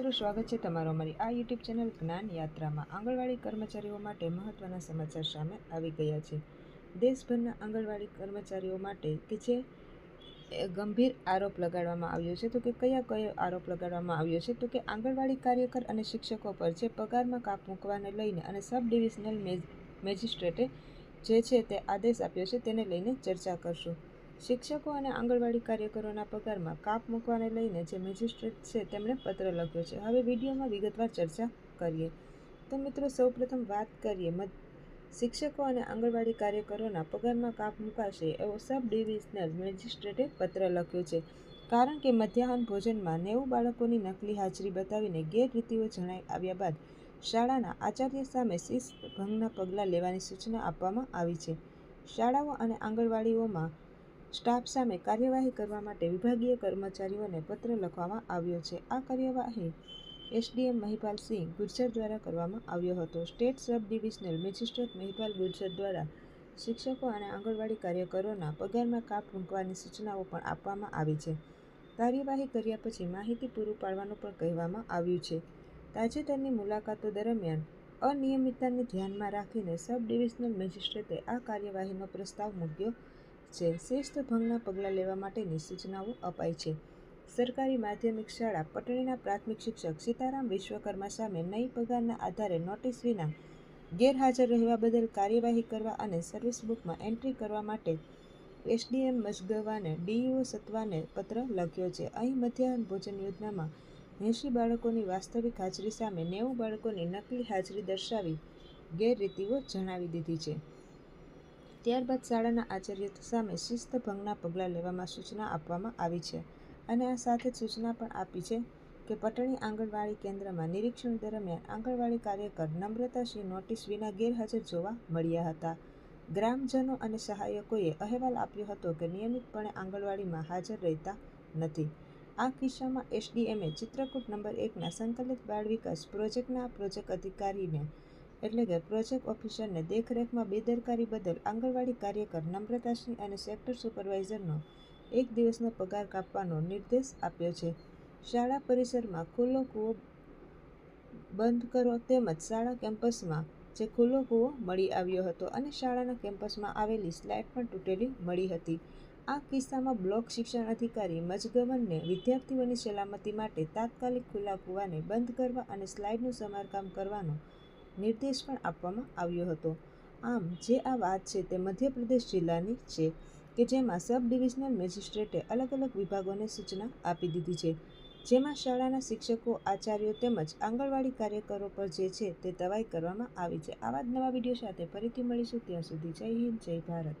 મિત્રો, સ્વાગત છે તમારો અમારી આ યુટ્યુબ ચેનલ જ્ઞાન યાત્રામાં. આંગણવાડી કર્મચારીઓ માટે મહત્ત્વના સમાચાર સામે આવી ગયા છે. દેશભરના આંગણવાડી કર્મચારીઓ માટે કે જે ગંભીર આરોપ લગાડવામાં આવ્યો છે. તો કે કયા કયો આરોપ લગાડવામાં આવ્યો છે? તો કે આંગણવાડી કાર્યકર અને શિક્ષકો પર જે પગારમાં કાપ મૂકવાને લઈને અને સબ ડિવિઝનલ મેજિસ્ટ્રેટે જે છે તે આદેશ આપ્યો છે તેને લઈને ચર્ચા કરશું. શિક્ષકો અને આંગણવાડી કાર્યકરોના પગારમાં કાપ મૂકવાને લઈને જે મેજિસ્ટ્રેટ છે તેમણે પત્ર લખ્યો છે. હવે વિડીયોમાં વિગતવાર ચર્ચા કરીએ. તો મિત્રો, સૌપ્રથમ વાત કરીએ. શિક્ષકો અને આંગણવાડી કાર્યકરોના પગારમાં કાપ મુકાશે એવો સબ ડિવિઝનલ મેજિસ્ટ્રેટે પત્ર લખ્યો છે. કારણ કે મધ્યાહન ભોજનમાં નેવું બાળકોની નકલી હાજરી બતાવીને ગેરરીતિઓ જણાઈ આવ્યા બાદ શાળાના આચાર્ય સામે શિસ્ત ભંગના પગલાં લેવાની સૂચના આપવામાં આવી છે. શાળાઓ અને આંગણવાડીઓમાં સ્ટાફ સામે કાર્યવાહી કરવા માટે વિભાગીય કર્મચારીઓને પત્ર લખવામાં આવ્યો છે. આ કાર્યવાહી એસડીએમ મહિપાલ સિંહ ગુર્જર દ્વારા કરવામાં આવ્યો હતો. State sub divisional magistrate Mahipal Gurjar દ્વારા શિક્ષકો અને આંગણવાડી કાર્યકરોના પગારમાં કાપ મૂકવાની સૂચનાઓ પણ આપવામાં આવી છે. કાર્યવાહી કર્યા પછી માહિતી પૂરું પાડવાનું પણ કહેવામાં આવ્યું છે. તાજેતરની મુલાકાતો દરમિયાન અનિયમિતતાને ધ્યાનમાં રાખીને સબ ડિવિઝનલ મેજિસ્ટ્રેટે આ કાર્યવાહીનો પ્રસ્તાવ મૂક્યો છે શ્રેષ્ઠ ભંગના પગલાં લેવા માટેની સૂચનાઓ અપાઈ છે. સરકારી માધ્યમિક શાળા પટણીના પ્રાથમિક શિક્ષક સીતારામ વિશ્વકર્મા સામે નહીં પગારના આધારે નોટિસ વિના ગેરહાજર રહેવા બદલ કાર્યવાહી કરવા અને સર્વિસ બુકમાં એન્ટ્રી કરવા માટે એસડીએમ મજગવાને ડીઈઓ સત્વાને પત્ર લખ્યો છે. અહીં મધ્યાહન ભોજન યોજનામાં એંશી બાળકોની વાસ્તવિક હાજરી સામે નેવું બાળકોની નકલી હાજરી દર્શાવી ગેરરીતિઓ જણાવી દીધી છે. ત્યારબાદ શાળાના આચાર્ય સામે શિસ્ત ભંગના પગલાં લેવામાં સૂચના આપવામાં આવી છે અને આ સાથે જ સૂચના પણ આપી છે કે પટણી આંગણવાડી કેન્દ્રમાં નિરીક્ષણ દરમિયાન આંગણવાડી કાર્યકર નમ્રતાશ્રી નોટિસ વિના ગેરહાજર જોવા મળ્યા હતા. ગ્રામજનો અને સહાયકોએ અહેવાલ આપ્યો હતો કે નિયમિતપણે આંગણવાડીમાં હાજર રહેતા નથી. આ કિસ્સામાં એસડીએમએ ચિત્રકૂટ નંબર એકના સંકલિત બાળ વિકાસ પ્રોજેક્ટના પ્રોજેક્ટ અધિકારીને એટલે કે પ્રોજેક્ટ ઓફિસરને દેખરેખમાં બેદરકારી બદલ આંગણવાડી કાર્યકર નમ્રતાસિંહ અને સેક્ટર સુપરવાઇઝરનો એક દિવસનો પગાર કાપવાનો નિર્દેશ આપ્યો છે. શાળા પરિસરમાં ખુલ્લો કૂવો બંધ કરો તેમજ શાળા કેમ્પસમાં જે ખુલ્લો કૂવો મળી આવ્યો હતો અને શાળાના કેમ્પસમાં આવેલી સ્લાઇડ પણ તૂટેલી મળી હતી. આ કિસ્સામાં બ્લોક શિક્ષણ અધિકારી મજગવનને વિદ્યાર્થીઓની સલામતી માટે તાત્કાલિક ખુલ્લા કૂવાને બંધ કરવા અને સ્લાઇડનું સમારકામ કરવાનો નિર્દેશ પણ આપવામાં આવ્યો હતો. આમ, જે આ વાત છે તે મધ્યપ્રદેશ જિલ્લાની છે, કે જેમાં સબ ડિવિઝનલ મેજિસ્ટ્રેટે અલગ અલગ વિભાગોને સૂચના આપી દીધી છે. જેમાં શાળાના શિક્ષકો, આચાર્યો તેમજ આંગણવાડી કાર્યકરો પર જે છે તે તવાઈ કરવામાં આવી છે. આવા જ નવા વીડિયો સાથે ફરીથી મળીશું. ત્યાં સુધી જય હિન્દ, જય ભારત.